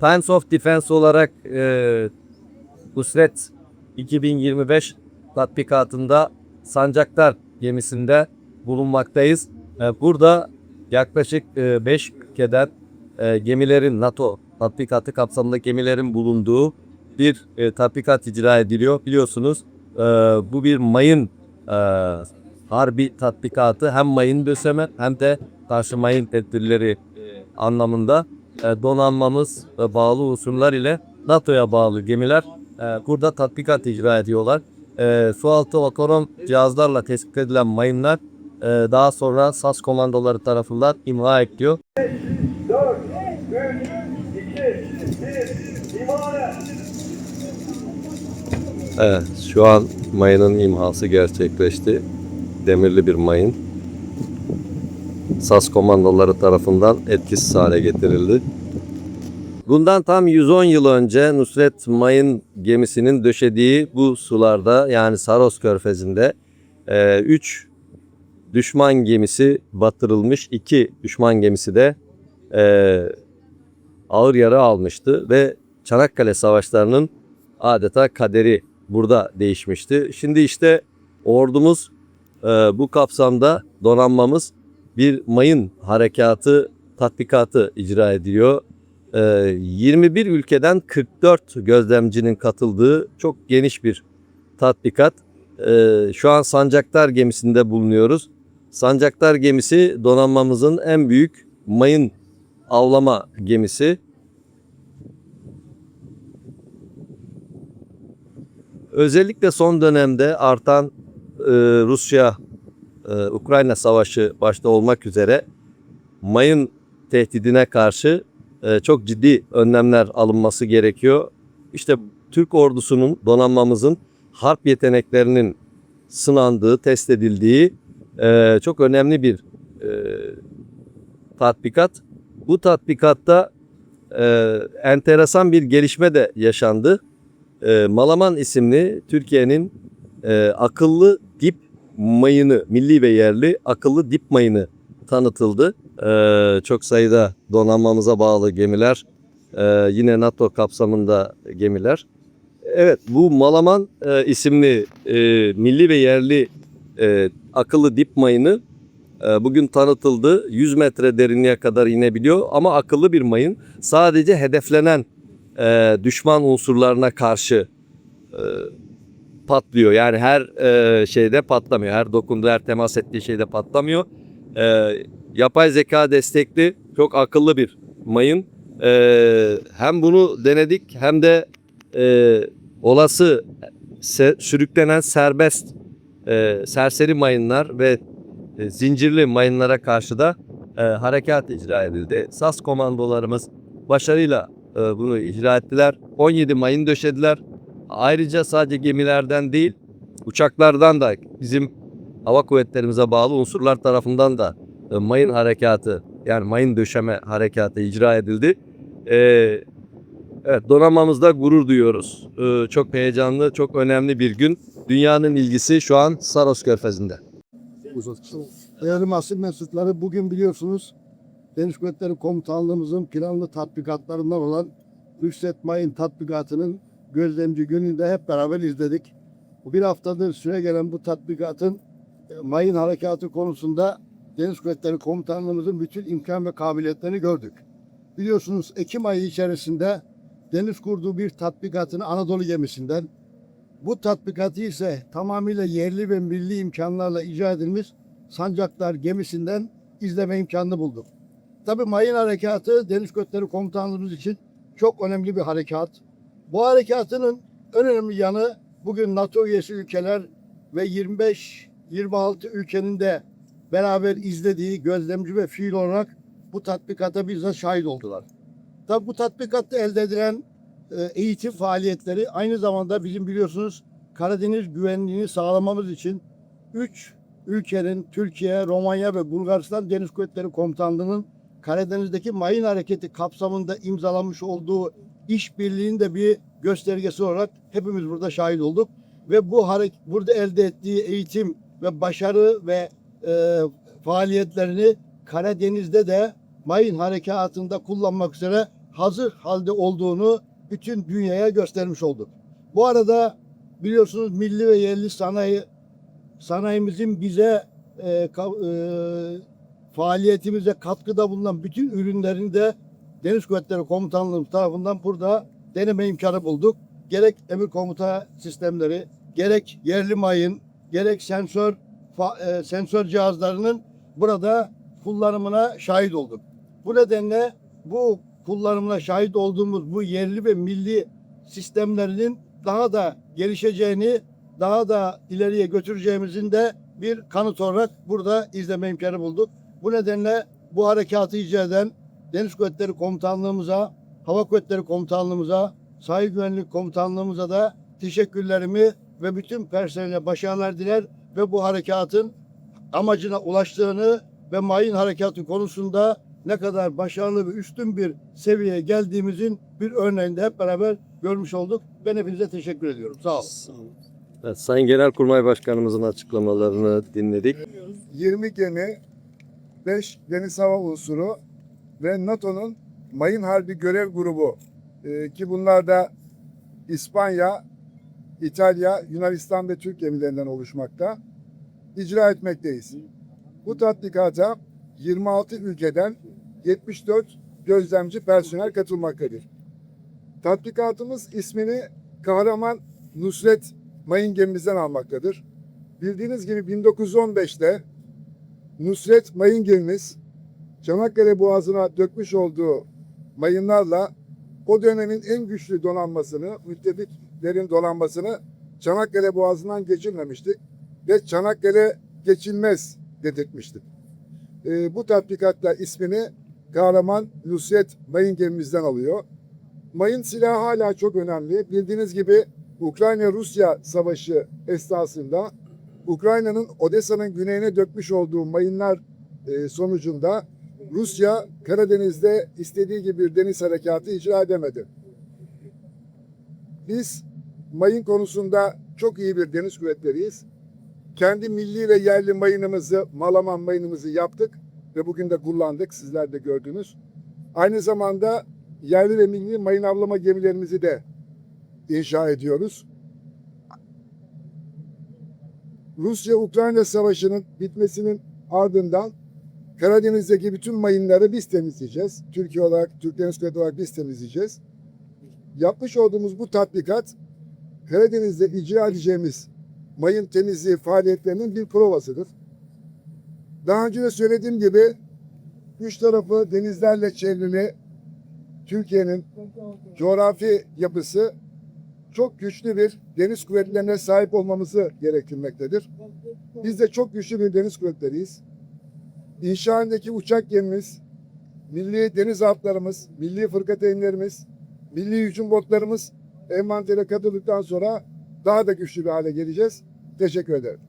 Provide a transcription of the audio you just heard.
Times of Defense olarak e, Nusret 2025 tatbikatında Sancaktar gemisinde bulunmaktayız. E, burada yaklaşık 5 ülkeden e, gemilerin NATO tatbikatı kapsamında gemilerin bulunduğu bir e, tatbikat icra ediliyor. Biliyorsunuz e, bu bir mayın e, harbi tatbikatı hem mayın döşeme hem de karşı mayın tedbirleri anlamında e, donanmamız ve bağlı unsurlar ile NATO'ya bağlı gemiler e, burada tatbikat icra ediyorlar. E, sualtı otonom cihazlarla tespit edilen mayınlar e, daha sonra SAS komandoları tarafından imha ediliyor. 4, 3, 2, 1, imale. Evet, şu an mayının imhası gerçekleşti. Demirli bir mayın. SAS komandoları tarafından etkisiz hale getirildi. Bundan tam 110 yıl önce Nusret Mayın gemisinin döşediği bu sularda yani Saros Körfezi'nde 3 düşman gemisi batırılmış. 2 düşman gemisi de e, ağır yara almıştı ve Çanakkale Savaşları'nın adeta kaderi burada değişmişti. Şimdi işte ordumuz e, bu kapsamda donanmamız bir mayın harekatı tatbikatı icra ediyor. E, 21 ülkeden 44 gözlemcinin katıldığı çok geniş bir tatbikat. E, şu an Sancaktar gemisinde bulunuyoruz. Sancaktar gemisi donanmamızın en büyük mayın avlama gemisi. Özellikle son dönemde artan e, Rusya e, Ukrayna savaşı başta olmak üzere mayın tehdidine karşı e, çok ciddi önlemler alınması gerekiyor. İşte Türk ordusunun donanmamızın harp yeteneklerinin sınandığı, test edildiği e, çok önemli bir e, tatbikat. Bu tatbikatta e, enteresan bir gelişme de yaşandı. E, Malaman isimli Türkiye'nin e, akıllı mayını, milli ve yerli akıllı dip mayını tanıtıldı. E, çok sayıda donanmamıza bağlı gemiler, e, yine NATO kapsamında gemiler. Evet, bu Malaman e, isimli e, milli ve yerli e, akıllı dip mayını e, bugün tanıtıldı. 100 metre derinliğe kadar inebiliyor ama akıllı bir mayın. Sadece hedeflenen e, düşman unsurlarına karşı e, patlıyor. Yani her e, şeyde patlamıyor. Her dokunduğu, her temas ettiği şeyde patlamıyor. E, yapay zeka destekli çok akıllı bir mayın. E, hem bunu denedik hem de e, olası se- sürüklenen serbest e, serseri mayınlar ve e, zincirli mayınlara karşı da e, harekat icra edildi. SAS komandolarımız başarıyla e, bunu icra ettiler. 17 mayın döşediler. Ayrıca sadece gemilerden değil, uçaklardan da bizim hava kuvvetlerimize bağlı unsurlar tarafından da e, mayın harekatı yani mayın döşeme harekatı icra edildi. E, evet donanmamızda gurur duyuyoruz. E, çok heyecanlı, çok önemli bir gün. Dünyanın ilgisi şu an Saros Körfezi'nde. Değerli basın mensupları bugün biliyorsunuz Deniz Kuvvetleri Komutanlığımızın planlı tatbikatlarından olan Rüşvet Mayın tatbikatının gözlemci gününde hep beraber izledik. Bu bir haftadır süre gelen bu tatbikatın e, mayın harekatı konusunda Deniz Kuvvetleri Komutanlığımızın bütün imkan ve kabiliyetlerini gördük. Biliyorsunuz Ekim ayı içerisinde deniz kurduğu bir tatbikatını Anadolu gemisinden, bu tatbikatı ise tamamıyla yerli ve milli imkanlarla icra edilmiş Sancaklar gemisinden izleme imkanını bulduk. Tabii mayın harekatı Deniz Kuvvetleri Komutanlığımız için çok önemli bir harekat. Bu harekatının en önemli yanı bugün NATO üyesi ülkeler ve 25-26 ülkenin de beraber izlediği gözlemci ve fiil olarak bu tatbikata bizzat şahit oldular. Tabii bu tatbikatta elde edilen e, eğitim faaliyetleri aynı zamanda bizim biliyorsunuz Karadeniz güvenliğini sağlamamız için 3 ülkenin Türkiye, Romanya ve Bulgaristan Deniz Kuvvetleri Komutanlığı'nın Karadeniz'deki mayın hareketi kapsamında imzalanmış olduğu işbirliğinin de bir göstergesi olarak hepimiz burada şahit olduk. Ve bu hareket burada elde ettiği eğitim ve başarı ve e, faaliyetlerini Karadeniz'de de mayın harekatında kullanmak üzere hazır halde olduğunu bütün dünyaya göstermiş olduk. Bu arada biliyorsunuz milli ve yerli sanayi sanayimizin bize e, e, faaliyetimize katkıda bulunan bütün ürünlerini de Deniz Kuvvetleri Komutanlığımız tarafından burada deneme imkanı bulduk. Gerek emir komuta sistemleri, gerek yerli mayın, gerek sensör e, sensör cihazlarının burada kullanımına şahit olduk. Bu nedenle bu kullanımına şahit olduğumuz bu yerli ve milli sistemlerinin daha da gelişeceğini, daha da ileriye götüreceğimizin de bir kanıt olarak burada izleme imkanı bulduk. Bu nedenle bu harekatı icra eden Deniz Kuvvetleri Komutanlığımıza, Hava Kuvvetleri Komutanlığımıza, Sahil Güvenlik Komutanlığımıza da teşekkürlerimi ve bütün personele başarılar diler ve bu harekatın amacına ulaştığını ve mayın harekatı konusunda ne kadar başarılı ve üstün bir seviyeye geldiğimizin bir örneğini de hep beraber görmüş olduk. Ben hepinize teşekkür ediyorum. Sağ olun. Evet, Sayın Genelkurmay Başkanımızın açıklamalarını dinledik. 20 gemi, 5 deniz hava unsuru ve NATO'nun Mayın Harbi Görev Grubu e, ki bunlar da İspanya, İtalya, Yunanistan ve Türk gemilerinden oluşmakta icra etmekteyiz. Bu tatbikata 26 ülkeden 74 gözlemci personel katılmaktadır. Tatbikatımız ismini kahraman Nusret Mayın gemimizden almaktadır. Bildiğiniz gibi 1915'te Nusret mayın gemimiz Çanakkale Boğazı'na dökmüş olduğu mayınlarla o dönemin en güçlü donanmasını, müttefiklerin donanmasını Çanakkale Boğazı'ndan geçirmemiştik ve Çanakkale geçilmez dedirtmiştik. Ee, bu tatbikatta ismini kahraman Nusret mayın gemimizden alıyor. Mayın silahı hala çok önemli. Bildiğiniz gibi Ukrayna-Rusya savaşı esnasında Ukrayna'nın Odessa'nın güneyine dökmüş olduğu mayınlar e, sonucunda Rusya Karadeniz'de istediği gibi bir deniz harekatı icra edemedi. Biz mayın konusunda çok iyi bir deniz kuvvetleriyiz. Kendi milli ve yerli mayınımızı, Malaman mayınımızı yaptık ve bugün de kullandık. Sizler de gördünüz. Aynı zamanda yerli ve milli mayın avlama gemilerimizi de inşa ediyoruz. Rusya-Ukrayna savaşının bitmesinin ardından Karadeniz'deki bütün mayınları biz temizleyeceğiz. Türkiye olarak, Türk Deniz Kuvveti olarak biz temizleyeceğiz. Yapmış olduğumuz bu tatbikat Karadeniz'de icra edeceğimiz mayın temizliği faaliyetlerinin bir provasıdır. Daha önce de söylediğim gibi üç tarafı denizlerle çevrili Türkiye'nin coğrafi yapısı çok güçlü bir deniz kuvvetlerine sahip olmamızı gerektirmektedir. Biz de çok güçlü bir deniz kuvvetleriyiz. İnşaatındaki uçak gemimiz, milli deniz harplarımız, milli fırkateynlerimiz, milli hücum botlarımız envantere katıldıktan sonra daha da güçlü bir hale geleceğiz. Teşekkür ederim.